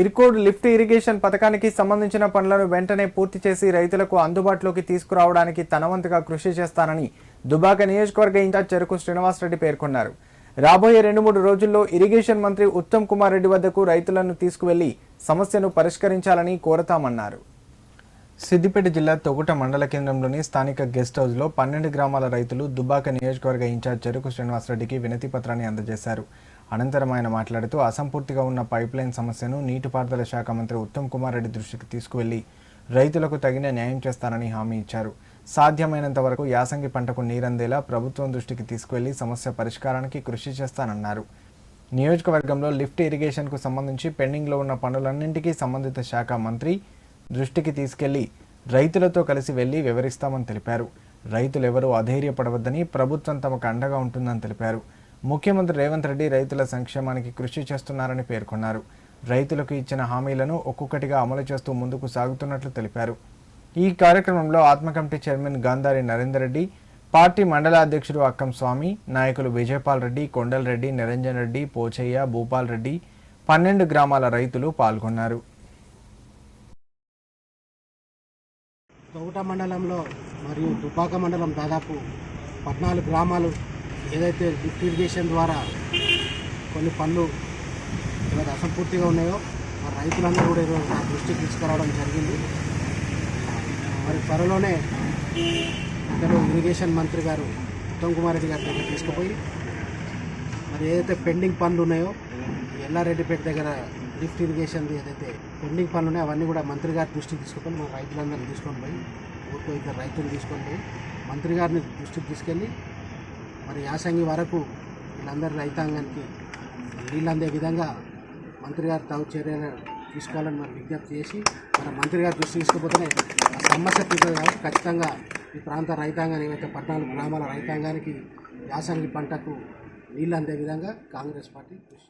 Irkode lift irrigation పథకానికి సంబంధించిన పనులను వెంటనే పూర్తి చేసి రైతులకు అందుబాటులోకి తీసుకురావడానికి తనవంతుగా కృషి చేస్తానని దుబాక నియోజకవర్గ ఇన్ఛార్జ్ చెరుకు శ్రీనివాసరెడ్డి పేర్కొన్నారు. రాబోయే రెండు మూడు రోజుల్లో ఇరిగేషన్ మంత్రి ఉత్తమ్ కుమార్ రెడ్డి వద్దకు రైతులను తీసుకువెళ్ళి సమస్యను పరిష్కరించాలని కోరతామన్నారు. సిద్దిపేట జిల్లా తొగుట మండల కేంద్రంలోని స్థానిక గెస్ట్ హౌస్లో పన్నెండు గ్రామాల రైతులు దుబ్బాక నియోజకవర్గ ఇన్ఛార్జ్ చెరుకు శ్రీనివాసరెడ్డికి వినతి పత్రాన్ని అందజేశారు. అనంతరం ఆయన మాట్లాడుతూ అసంపూర్తిగా ఉన్న పైప్లైన్ సమస్యను నీటిపారుదల శాఖ మంత్రి ఉత్తమ్ కుమార్ రెడ్డి దృష్టికి తీసుకువెళ్ళి రైతులకు తగిన న్యాయం చేస్తానని హామీ ఇచ్చారు. సాధ్యమైనంత వరకు యాసంగి పంటకు నీరందేలా ప్రభుత్వం దృష్టికి తీసుకువెళ్ళి సమస్య పరిష్కారానికి కృషి చేస్తానన్నారు. నియోజకవర్గంలో లిఫ్ట్ ఇరిగేషన్కు సంబంధించి పెండింగ్లో ఉన్న పనులన్నింటికీ సంబంధిత శాఖ మంత్రి దృష్టికి తీసుకెళ్ళి రైతులతో కలిసి వెళ్ళి వివరిస్తామని తెలిపారు. రైతులెవరూ అధైర్యపడవద్దని ప్రభుత్వం తమకు అండగా ఉంటుందని తెలిపారు. ముఖ్యమంత్రి రేవంత్ రెడ్డి రైతుల సంక్షేమానికి కృషి చేస్తున్నారని పేర్కొన్నారు. రైతులకు ఇచ్చిన హామీలను ఒక్కొక్కటిగా అమలు చేస్తూ ముందుకు సాగుతున్నట్లు తెలిపారు. ఈ కార్యక్రమంలో ATMA committee chairman Gandhari Narender Reddy party మండల అధ్యక్షుడు అక్కం స్వామి నాయకులు విజయపాల్ రెడ్డి కొండల్ రెడ్డి నిరంజన్ రెడ్డి పోచయ్య భూపాల్ రెడ్డి పన్నెండు గ్రామాల రైతులు పాల్గొన్నారు. తోట మండలంలో మరియు దుబ్బాక మండలం దాదాపు పద్నాలుగు గ్రామాలు ఏదైతే లిఫ్ట్ ఇరిగేషన్ ద్వారా కొన్ని పనులు ఏదైతే అసంపూర్తిగా ఉన్నాయో మరి రైతులందరూ కూడా ఈరోజు నా దృష్టికి తీసుకురావడం జరిగింది. మరి త్వరలోనే ఇద్దరు ఇరిగేషన్ మంత్రి గారు ఉత్తమ్ కుమార్ రెడ్డి గారి దగ్గర తీసుకుపోయి మరి ఏదైతే పెండింగ్ పనులు ఉన్నాయో ఎల్లారెడ్డిపేట దగ్గర లిఫ్ట్ ఇరిగేషన్ ఏదైతే పెండింగ్ పనులు ఉన్నాయో అవన్నీ కూడా మంత్రి గారి దృష్టికి తీసుకొని మన రైతులందరినీ తీసుకొని పోయి ఊరికో ఇద్దరు రైతులు తీసుకొని పోయి మంత్రి గారిని దృష్టికి తీసుకెళ్ళి మరి యాసంగి వరకు వీళ్ళందరి రైతాంగానికి నీళ్ళు అందే విధంగా మంత్రి గారు తగు చర్యలు తీసుకోవాలని మరి విజ్ఞప్తి చేసి మన మంత్రి గారు దృష్టి తీసుకుపోతేనే ఆ సమస్య తీరుతుంది కాబట్టి ఖచ్చితంగా ఈ ప్రాంత రైతాంగాన్ని ఏవైతే పద్నాలుగు గ్రామాల రైతాంగానికి యాసంగి పంటకు నీళ్ళు అందే విధంగా కాంగ్రెస్ పార్టీ కృషి